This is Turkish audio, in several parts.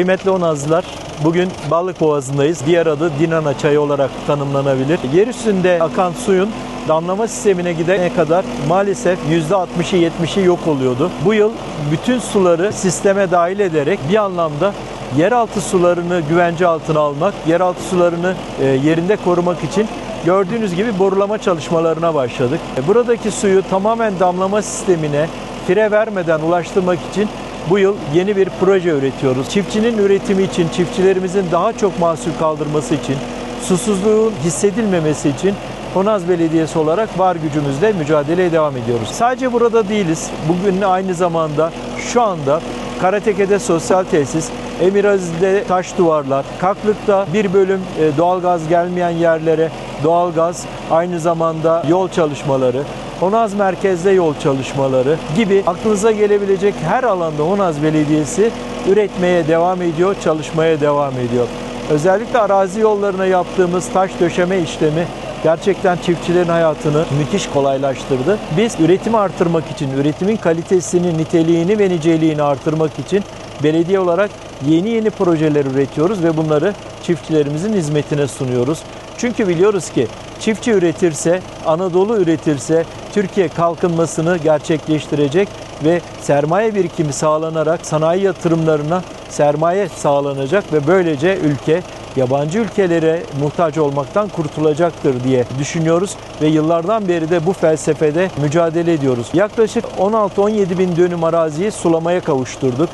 Kıymetli Onazlılar, bugün Balık Boğazı'ndayız. Diğer adı Dinana Çayı olarak tanımlanabilir. Yer üstünde akan suyun damlama sistemine gidene kadar maalesef %60'ı 70'i yok oluyordu. Bu yıl bütün suları sisteme dahil ederek bir anlamda yeraltı sularını güvence altına almak, yeraltı sularını e, yerinde korumak için gördüğünüz gibi borulama çalışmalarına başladık. E, Buradaki suyu tamamen damlama sistemine fire vermeden ulaştırmak için bu yıl yeni bir proje üretiyoruz. Çiftçinin üretimi için, çiftçilerimizin daha çok mahsul kaldırması için, susuzluğun hissedilmemesi için Honaz Belediyesi olarak var gücümüzle mücadeleye devam ediyoruz. Sadece burada değiliz. Bugün aynı zamanda şu anda Karatepe'de sosyal tesis, Emiraziz'de taş duvarlar, Kaklık'ta bir bölüm e, doğalgaz gelmeyen yerlere doğalgaz, aynı zamanda yol çalışmaları, Honaz merkezde yol çalışmaları gibi aklınıza gelebilecek her alanda Honaz Belediyesi üretmeye devam ediyor, çalışmaya devam ediyor. Özellikle arazi yollarına yaptığımız taş döşeme işlemi gerçekten çiftçilerin hayatını müthiş kolaylaştırdı. Biz üretimi artırmak için, üretimin kalitesini, niteliğini ve niceliğini artırmak için belediye olarak yeni yeni projeler üretiyoruz ve bunları çiftçilerimizin hizmetine sunuyoruz. Çünkü biliyoruz ki çiftçi üretirse, Anadolu üretirse Türkiye kalkınmasını gerçekleştirecek ve sermaye birikimi sağlanarak sanayi yatırımlarına sermaye sağlanacak ve böylece ülke yabancı ülkelere muhtaç olmaktan kurtulacaktır diye düşünüyoruz ve yıllardan beri de bu felsefede mücadele ediyoruz. Yaklaşık 16-17 bin dönüm araziyi sulamaya kavuşturduk.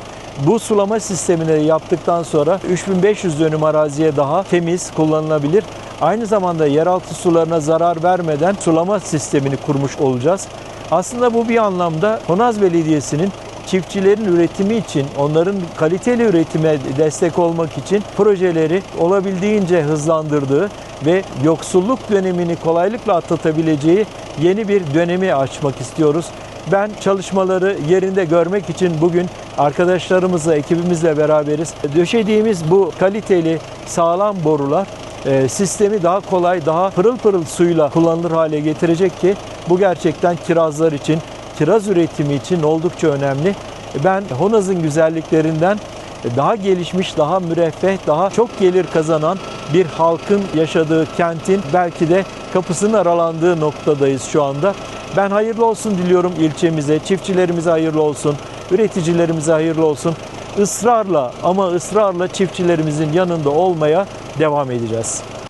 Bu sulama sistemini yaptıktan sonra 3500 dönüm araziye daha temiz, kullanılabilir Aynı zamanda yeraltı sularına zarar vermeden sulama sistemini kurmuş olacağız. Aslında bu bir anlamda Honaz Belediyesi'nin çiftçilerin üretimi için, onların kaliteli üretime destek olmak için projeleri olabildiğince hızlandırdığı ve yoksulluk dönemini kolaylıkla atlatabileceği yeni bir dönemi açmak istiyoruz. Ben çalışmaları yerinde görmek için bugün arkadaşlarımızla, ekibimizle beraberiz. Döşediğimiz bu kaliteli, sağlam borular e, sistemi daha kolay, daha pırıl pırıl suyla kullanılır hale getirecek ki bu gerçekten kirazlar için, kiraz üretimi için oldukça önemli. Ben Honaz'ın güzelliklerinden daha gelişmiş, daha müreffeh, daha çok gelir kazanan bir halkın yaşadığı kentin belki de kapısının aralandığı noktadayız şu anda. Ben hayırlı olsun diliyorum ilçemize, çiftçilerimize hayırlı olsun, üreticilerimize hayırlı olsun. Israrla ama ısrarla çiftçilerimizin yanında olmaya devam edeceğiz.